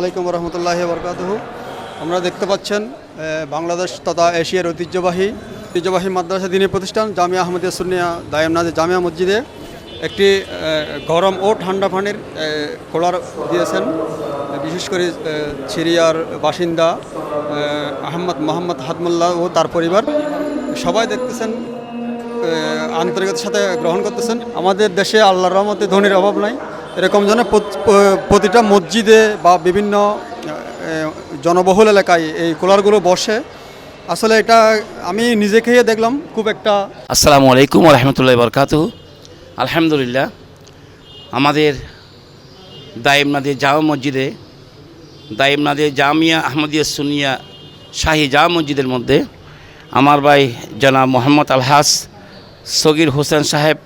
আলাইকুম রহমতুল্লাহ বরকাত আমরা দেখতে পাচ্ছেন বাংলাদেশ তথা এশিয়ার ঐতিহ্যবাহী ঐতিহ্যবাহী মাদ্রাসা দিনী প্রতিষ্ঠান জামিয়া আহমদিয়া সুনিয়া দায়াম নাজে জামিয়া মসজিদে একটি গরম ও ঠান্ডা পানির খোলার দিয়েছেন। বিশেষ করে সিরিয়ার বাসিন্দা আহমদ মোহাম্মদ হাতমুল্লাহ ও তার পরিবার। সবাই দেখতেছেন আন্তরিকতার সাথে গ্রহণ করতেছেন। আমাদের দেশে আল্লাহর রহমতে ধনির অভাব নাই। এরকম যেন প্রতিটা মসজিদে বা বিভিন্ন জনবহুল এলাকায় এই কুলারগুলো বসে। আসলে এটা আমি নিজে খেয়ে দেখলাম, খুব একটা আসসালামু আলাইকুম রহমতুল্লাহ বরকাত আলহামদুলিল্লাহ, আমাদের দাইম নাদের জামা মসজিদে দাইম নাদের জামিয়া আহমদিয়া সুনিয়া শাহী জামা মসজিদের মধ্যে আমার ভাই জনাব মোহাম্মদ আলহাস সগির হোসেন সাহেব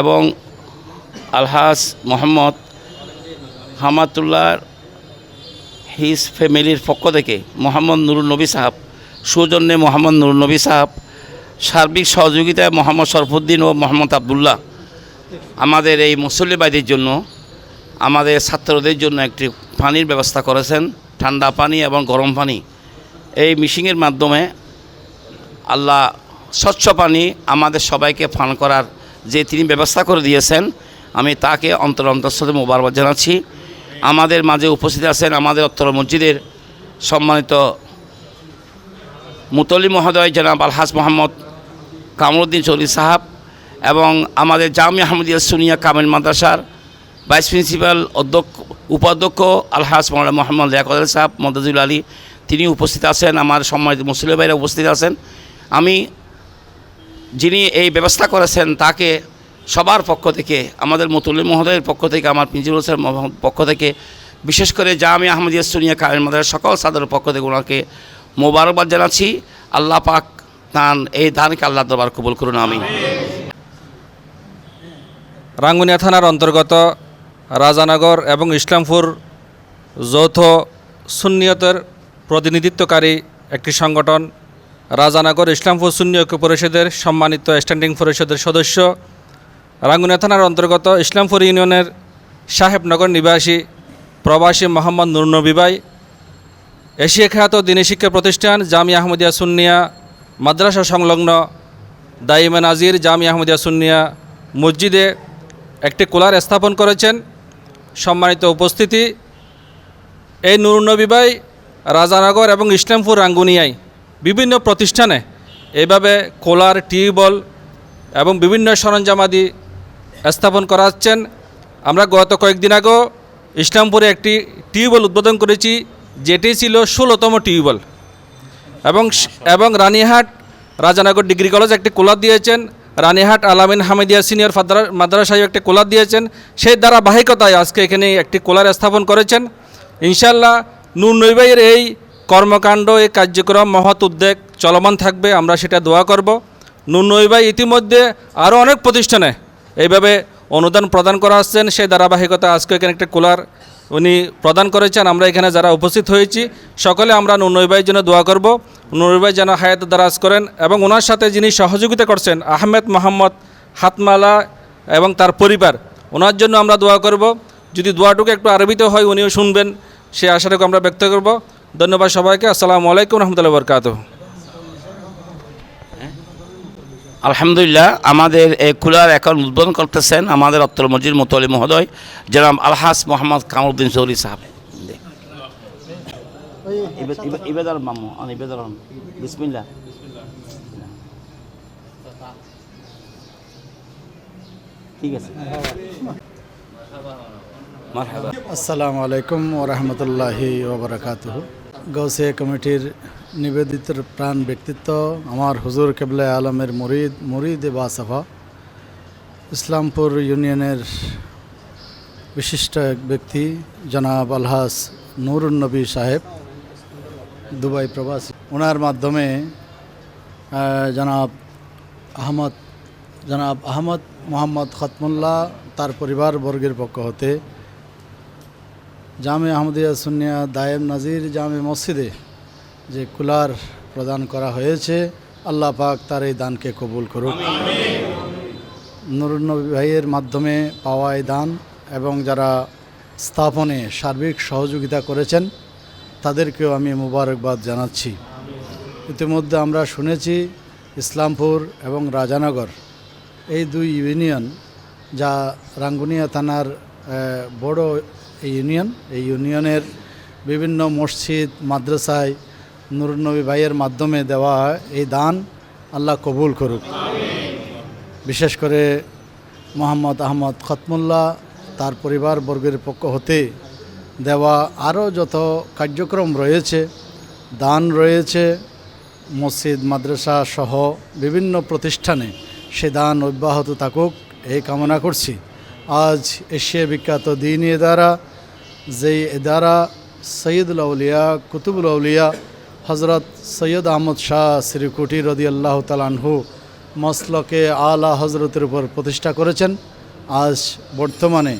এবং আলহাস মোহাম্মদ হামাতুল্লাহ হিজ ফ্যামিলির পক্ষ থেকে মোহাম্মদ নুরুল নবী সাহাব, সৌজন্যে মোহাম্মদ নুরুল নবী সাহাব, সার্বিক সহযোগিতায় মোহাম্মদ শরফুদ্দিন ও মোহাম্মদ আবদুল্লাহ। আমাদের এই মুসল্লিবাদীর জন্য, আমাদের ছাত্রদের জন্য একটি পানির ব্যবস্থা করেছেন, ঠান্ডা পানি এবং গরম পানি। এই মিশিংয়ের মাধ্যমে আল্লাহ স্বচ্ছ পানি আমাদের সবাইকে পান করার যে তিনি ব্যবস্থা করে দিয়েছেন আমি তাকে অন্তর অন্তঃস্থলে মোবারক জানাচ্ছি। আমাদের মাঝে উপস্থিত আছেন আমাদের অত্তর মসজিদের সম্মানিত মুতলি মহোদয় জনাব আলহাজ মোহাম্মদ কামরুদ্দিন চৌধুরী সাহাব এবং আমাদের জামি আহমদিয়া সুনিয়া কামিল মাদ্রাসার ভাইস প্রিন্সিপাল অধ্যক্ষ, উপাধ্যক্ষ আলহাজ মৌলানা মোহাম্মদ লিয়াকত সাহাব, মদাজুল আলী, তিনি উপস্থিত আছেন, আমার সম্মানিত মুসলিম ভাইরা উপস্থিত আছেন। আমি যিনি এই ব্যবস্থা করেছেন তাকে সবার পক্ষ থেকে, আমাদের মতুল্লি মহোদয়ের পক্ষ থেকে, আমার প্রিন্সিপাল মোহাম্মদ পক্ষ থেকে, বিশেষ করে জামি আহমদিয়া সুনিয়া কামিল মাদ্রাসার সকল সাধারণ পক্ষ থেকে ওনাকে মোবারকবাদ জানাচ্ছি। আল্লাহ পাক তান এই দানকে আল্লাহ দরবার কবুল করুন আমি রাঙ্গুনিয়া থানার অন্তর্গত রাজানগর এবং ইসলামপুর যৌথ সুন্নিয়তের প্রতিনিধিত্বকারী একটি সংগঠন, রাজানগর ইসলামপুর সুন্নি ঐক্য পরিষদের সম্মানিত স্ট্যান্ডিং পরিষদের সদস্য রাঙ্গুনিয়া থানার অন্তর্গত ইসলামপুর ইউনিয়নের সাহেবনগর নিবাসী প্রবাসী মোহাম্মদ নুরনবী ভাই, এশিয়া খ্যাত দিনী শিক্ষা প্রতিষ্ঠান জামি আহমদিয়া সুন্নিয়া, মাদ্রাসা সংলগ্ন দাইমে নাজির জামি আহমদিয়া সুন্নিয়া মসজিদে একটি কুলার স্থাপন করেছেন। সম্মানিত উপস্থিতি, এই নুরনবী ভাই রাজানগর এবং ইসলামপুর রাঙ্গুনিয়ায় বিভিন্ন প্রতিষ্ঠানে এভাবে কোলার, টিউবওয়েল এবং বিভিন্ন সরঞ্জামাদি স্থাপন করাচ্ছেন আমরা গত কয়েকদিন আগেও ইসলামপুরে একটি টিউবওয়েল উদ্বোধন করেছি, যেটি ছিল ষোলোতম টিউবওয়েল। এবং এবং রানীহাট রাজানগর ডিগ্রি কলেজ একটি কোলার দিয়েছেন, রানীহাট আলামিন হামিদিয়া সিনিয়র ফাদ্রা মাদ্রাসায় একটি কোলার দিয়েছেন। সেই ধারাবাহিকতায় আজকে এখানে একটি কোলার স্থাপন করেছেন। ইনশাল্লাহ নূর নৈবাইয়ের এই কর্মকাণ্ড, এই কার্যক্রম মহৎ উদ্যোগ চলমান থাকবে, আমরা সেটা দোয়া করব। নূর নৈবাই ইতিমধ্যে আরও অনেক প্রতিষ্ঠানে এইভাবে অনুদান প্রদান করা আসছেন, সেই ধারাবাহিকতা আজকে এখানে একটা কুলার উনি প্রদান করেছেন। আমরা এখানে যারা উপস্থিত হয়েছি, সকলে আমরা নুনইবাইয়ের জন্য দোয়া করব। নুনইবাই যেন হায়াত দারাজ করেন এবং ওনার সাথে যিনি সহযোগিতা করছেন, আহমেদ মোহাম্মদ হাতমালা এবং তার পরিবার, ওনার জন্য আমরা দোয়া করব। যদি দোয়াটুকু একটু আরবিতে হয়, উনিও শুনবেন, সে আশাটুকু আমরা ব্যক্ত করব। ধন্যবাদ সবাইকে। আসসালামু আলাইকুম রহমতুল্লাহ বরকাত আলহামদুলিল্লাহ আমাদের এই কুলার এখন উদ্বোধন করতেছেন আমাদের অত্তর মসজিদ মোতলি মহোদয় জনাব আলহাস মোহাম্মদ কামরুদ্দিন চৌধুরী সাহেব। ইবেদার মামু ইবেদার বিসমিল্লা ঠিক আছে। আসসালামু আলাইকুম ওরহমতুল্লাহি ওবরাকাত গৌসে কমিটির নিবেদিত প্রাণ ব্যক্তিত্ব, আমার হুজুর কেবলা আলমের মুরিদ মুরিদ বাসফা। ইসলামপুর ইউনিয়নের বিশিষ্ট এক ব্যক্তি, জনাব আলহাস নুরুন্নবী সাহেব, দুবাই প্রবাসী। ওনার মাধ্যমে জনাব আহমদ জনাব আহমদ মোহাম্মদ খতমুল্লাহ তার পরিবার বর্গের পক্ষ হতে জামে আহমদিয়া সুনিয়া দায়েম নাজির জামে মসজিদে যে কুলার প্রদান করা হয়েছে, আল্লাহ পাক তার এই দানকে কবুল করুক। নুরুন্নবী ভাইয়ের মাধ্যমে পাওয়া এই দান এবং যারা স্থাপনে সার্বিক সহযোগিতা করেছেন, তাদেরকেও আমি মোবারকবাদ জানাচ্ছি। ইতিমধ্যে আমরা শুনেছি ইসলামপুর এবং রাজানগর এই দুই ইউনিয়ন, যা রাঙ্গুনিয়া থানার বড় ইউনিয়ন, এই ইউনিয়নের বিভিন্ন মসজিদ, মাদ্রাসায় নুরনবী ভাইয়ের মাধ্যমে দেওয়া এই দান আল্লাহ কবুল করুক। বিশেষ করে মোহাম্মদ আহমদ খতমুল্লাহ তার পরিবার বর্গের পক্ষ হতে দেওয়া আরও যত কার্যক্রম রয়েছে, দান রয়েছে, মসজিদ, মাদ্রাসা সহ বিভিন্ন প্রতিষ্ঠানে সে দান অব্যাহত থাকুক এই কামনা করছি। আজ এশিয়া বিখ্যাত দিন এদারা যেই এদারা সৈয়দুল আউলিয়া, কুতুবুল আউলিয়া হজরত সৈয়দ আহমদ শাহ শ্রীকুটি রদি আল্লাহ তালানহু মসলকে আলা হজরতের উপর প্রতিষ্ঠা করেছেন। আজ বর্তমানে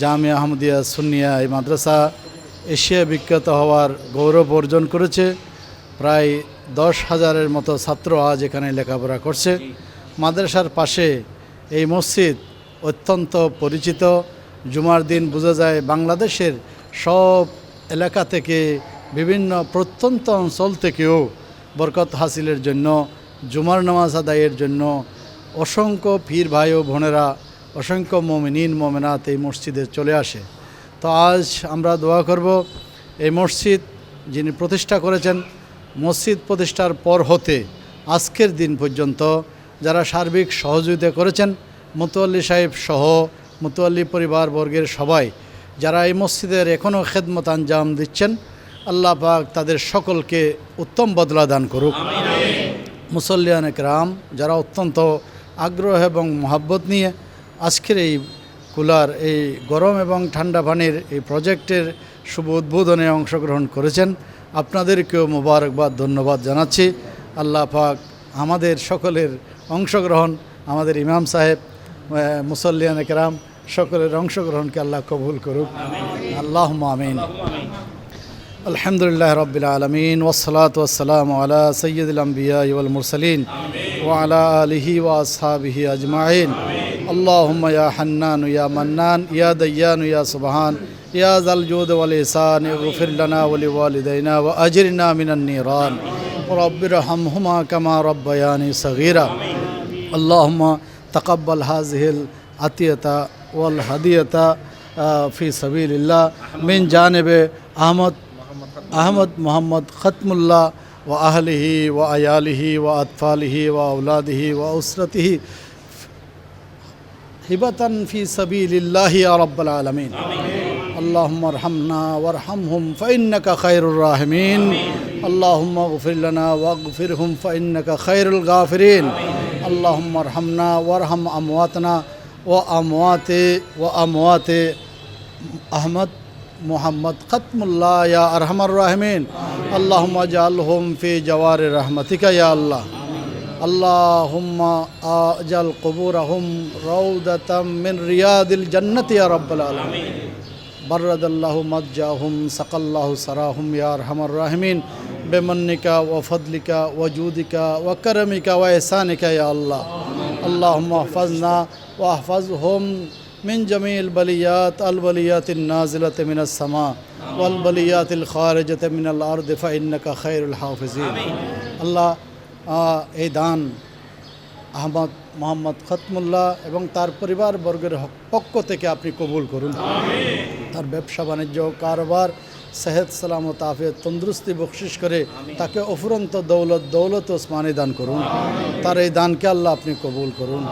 জামে আহমদিয়া সুন্নিয়া এই মাদ্রাসা এশিয়া বিখ্যাত হওয়ার গৌরব অর্জন করেছে। প্রায় দশ হাজারের মতো ছাত্র আজ এখানে লেখাপড়া করছে। মাদ্রাসার পাশে এই মসজিদ অত্যন্ত পরিচিত। জুমার দিন বোঝা যায় বাংলাদেশের সব এলাকা থেকে বিভিন্ন প্রত্যন্ত অঞ্চল থেকেও বরকত হাসিলের জন্য, জুমার নামাজ আদায়ের জন্য অসংখ্য পীর ভাই ও বোনেরা, অসংখ্য মমিনিন, মমেনাত এই মসজিদে চলে আসে। তো আজ আমরা দোয়া করব, এই মসজিদ যিনি প্রতিষ্ঠা করেছেন, মসজিদ প্রতিষ্ঠার পর হতে আজকের দিন পর্যন্ত যারা সার্বিক সহযোগিতা করেছেন, মুতোয়াল্লি সাহেব সহ মুতোয়াল্লি পরিবার বর্গের সবাই, যারা এই মসজিদের এখনও খেদমত আঞ্জাম দিচ্ছেন আল্লাহ পাক তাদের সকলকে উত্তম বদলা দান করুক। মুসল্লিয়ান একরাম, যারা অত্যন্ত আগ্রহ এবং মহাব্বত নিয়ে আজকের এই কুলার, এই গরম এবং ঠান্ডা পানির এই প্রজেক্টের শুভ উদ্বোধনে অংশগ্রহণ করেছেন, আপনাদেরকেও মোবারকবাদ, ধন্যবাদ জানাচ্ছি। আল্লাহ পাক আমাদের সকলের অংশগ্রহণ, আমাদের ইমাম সাহেব মুসল্লিয়ান একরাম, সকলের অংশগ্রহণকে আল্লাহ কবুল করুক। আল্লাহ আমিন। الحمد لله رب العالمين والصلاة والسلام على سيد الأنبياء والمرسلين وعلى آله وأصحابه أجمعين. اللهم يا حنان يا منان يا ديان يا سبحان يا ذا الجود والإحسان اغفر لنا ولوالدينا وأجرنا من النيران. رب ارحمهما كما ربياني صغيرا. اللهم تقبل هذه العطية والهدية آه، في سبيل الله. من جانب أحمد أحمد محمد ختم الله وأهله وعياله وأطفاله وأولاده وأسرته هبة في سبيل الله يا رب العالمين. اللهم ارحمنا وارحمهم فإنك خير الراحمين. اللهم اغفر لنا واغفرهم فإنك خير الغافرين. اللهم ارحمنا وارحم أمواتنا وأموات وأموات أحمد. محمد ختم الله يا أرحم الراحمين. اللهم اجعلهم في جوار رحمتك يا الله. اللهم اجعل قبورهم روضة من رياض الجنة يا رب العالمين. برد الله مضجعهم سقى الله سراهم يا أرحم الراحمين. بمنك وفضلك وجودك وكرمك وإحسانك يا الله. اللهم احفظنا واحفظهم من جميع البليات البليات النازلة من السماء والبليات الخارجة من الأرض فإنك خير الحافظين الله আহ, এই দান আহমদ মোহাম্মদ খতমুল্লাহ এবং তার পরিবার বর্গের হক- পক্ষ থেকে আপনি কবুল করুন তার ব্যবসা বাণিজ্য কারবার সেহেদ সালামত আফিয়ত তন্দুরুস্তি বকশিস করে তাকে অফুরন্ত দৌলত দৌলত ওসমানি দান করুন তার এই দানকে আল্লাহ আপনি কবুল করুন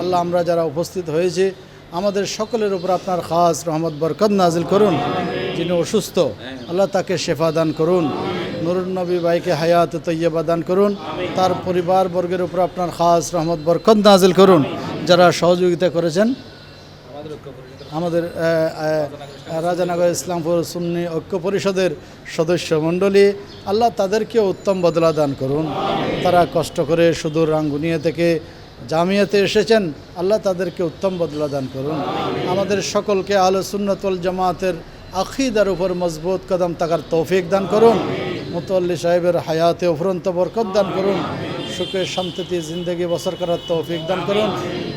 আল্লাহ আমরা যারা উপস্থিত হয়েছি আমাদের সকলের উপর আপনার খাস রহমত, বরকত নাজিল করুন। যিনি অসুস্থ, আল্লাহ তাকে শেফা দান করুন। নুরুন নবী ভাইকে হায়াত তৈয়বা দান করুন। তার পরিবার বর্গের উপর আপনার খাস রহমত, বরকত নাজিল করুন। যারা সহযোগিতা করেছেন, আমাদের রাজানগর ইসলামপুর সুন্নি ঐক্য পরিষদের সদস্য মণ্ডলী, আল্লাহ তাদেরকে উত্তম বদলা দান করুন। তারা কষ্ট করে সুদূর রাঙ্গুনিয়া থেকে জামিয়াতে এসেছেন, আল্লাহ তাদেরকে উত্তম বদলা দান করুন। আমাদের সকলকে আলো সুন্নতুল জামাতের আখিদার উপর মজবুত কদম থাকার তৌফিক দান করুন। মুতল্লি সাহেবের হায়াতে উপরন্ত বরকত দান করুন। সুখে শান্তিতে জিন্দগি বসর করার তৌফিক দান করুন।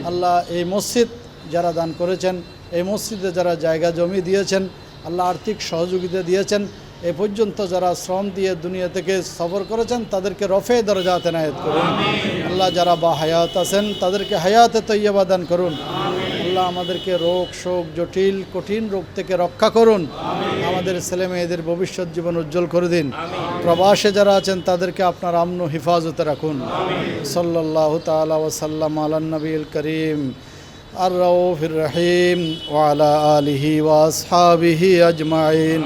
আল্লাহ এই মসজিদ যারা দান করেছেন, এই মসজিদে যারা জায়গা জমি দিয়েছেন, আল্লাহ আর্থিক সহযোগিতা দিয়েছেন এ পর্যন্ত যারা শ্রম দিয়ে দুনিয়া থেকে সফর করেছেন, তাদেরকে রফে দরজাতে নায়ত করুন। আল্লাহ যারা বা হায়াত আছেন, তাদেরকে হায়াতে তৈয়বা দান করুন। আল্লাহ আমাদেরকে রোগ, শোক, জটিল, কঠিন রোগ থেকে রক্ষা করুন। আমাদের ছেলে মেয়েদের ভবিষ্যৎ জীবন উজ্জ্বল করে দিন। প্রবাসে যারা আছেন, তাদেরকে আপনার আমন হিফাজতে রাখুন। সাল্লাহ তালা ওসাল্লাম আলান্নবীল করিম। الرؤوف الرحيم وعلى آله وأصحابه أجمعين.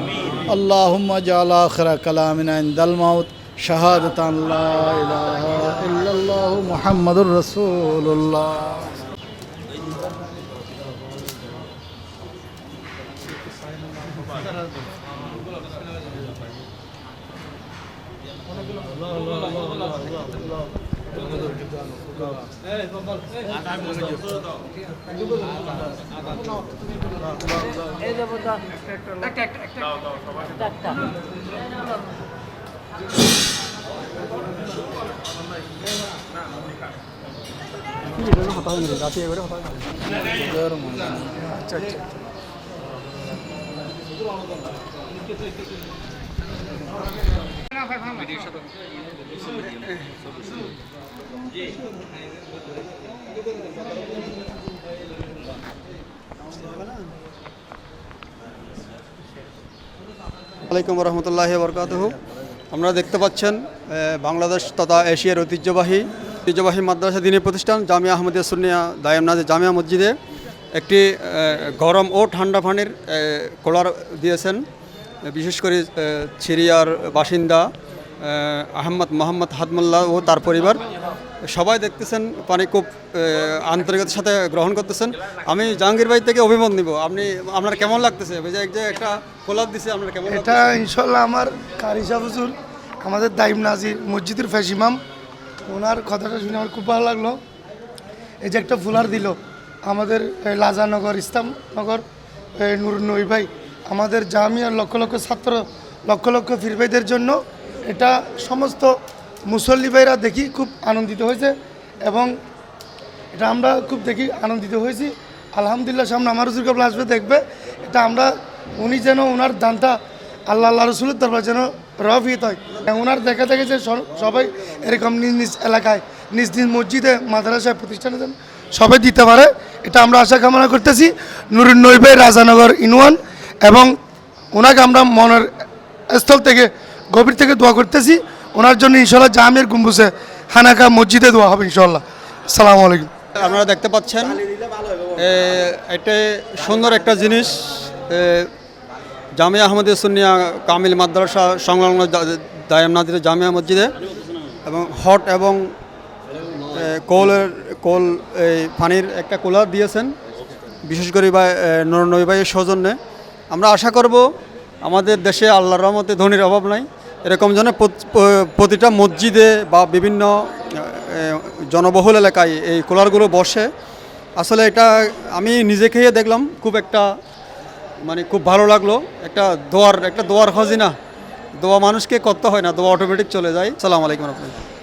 اللهم اجعل آخر كلامنا عند الموت شهادة لا إله إلا الله محمد رسول الله. হতা হয়ে গেল রাতে এবারে হতা আচ্ছা আচ্ছা আলাইকুম রহমতুল্লাহ বরকাতহ। আপনারা দেখতে পাচ্ছেন বাংলাদেশ তথা এশিয়ার ঐতিহ্যবাহী ঐতিহ্যবাহী মাদ্রাসা দিনী প্রতিষ্ঠান জামিয়া আহমদিয়া সুন্নিয়া দায়ামনাজ জামিয়া মসজিদে একটি গরম ও ঠান্ডা পানির কোলার দিয়েছেন। বিশেষ করে সিরিয়ার বাসিন্দা আহমদ মোহাম্মদ হাদমুল্লাহ ও তার পরিবার সবাই দেখতেছেন পানি খুব আন্তরিকতার সাথে গ্রহণ করতেছেন। আমি জাহাঙ্গীর ভাই থেকে অভিমত নিব। আপনি আপনার কেমন লাগতেছে? যে এক যে একটা কোলার দিছে আপনার কেমন এটা ইনশাল্লাহ আমার কারিসা হুজুর আমাদের দাইম নাজির মসজিদের ফ্যাসিমাম ওনার কথাটা শুনে আমার খুব ভালো লাগল। এই যে একটা ফুলার দিল আমাদের লাজানগর ইসলামনগর নুর নই ভাই আমাদের জামিয়ার লক্ষ লক্ষ ছাত্র লক্ষ লক্ষ ফিরভাইদের জন্য এটা সমস্ত মুসল্লি ভাইরা দেখি খুব আনন্দিত হয়েছে এবং এটা আমরা খুব দেখি আনন্দিত হয়েছি। আলহামদুলিল্লাহ সামনে আমার হুজুর কাবলা আসবে, দেখবে। এটা আমরা, উনি যেন ওনার দানটা আল্লাহ আল্লাহ রসুলের দরবার যেন রফিত হয়। ওনার দেখা দেখে যে সবাই এরকম নিজ নিজ এলাকায়, নিজ নিজ মসজিদে মাদ্রাসায় প্রতিষ্ঠানে যেন সবাই দিতে পারে, এটা আমরা আশা কামনা করতেছি। নুরুন নইবে রাজানগর ইনওয়ান এবং ওনাকে আমরা মনের স্থল থেকে গভীর থেকে দোয়া করতেছি। ওনার জন্য ইনশাল্লাহ জামের গুম্বুসে হানাকা মসজিদে দোয়া হবে ইনশাল্লাহ। সালাম আলাইকুম। আপনারা দেখতে পাচ্ছেন এটা সুন্দর একটা জিনিস জামিয়া আহমদ সুনিয়া কামিল মাদ্রাসা সংলগ্ন দায়াম নাদির জামিয়া মসজিদে, এবং হট এবং কোলের, কোল এই পানির একটা কুলার দিয়েছেন, বিশেষ করে বা নবী ভাইয়ের সৌজন্যে। আমরা আশা করব আমাদের দেশে আল্লাহর রহমতে ধনির অভাব নাই। এরকম যেন প্রতিটা মসজিদে বা বিভিন্ন জনবহুল এলাকায় এই কুলারগুলো বসে। আসলে এটা আমি নিজে খেয়ে দেখলাম, খুব একটা মানে খুব ভালো লাগল। একটা দোয়ার একটা দোয়ার খজিনা। দোয়া মানুষকে করতে হয় না, দোয়া অটোমেটিক চলে যায়। সালাম আলাইকুম রহমতুল্লাহ।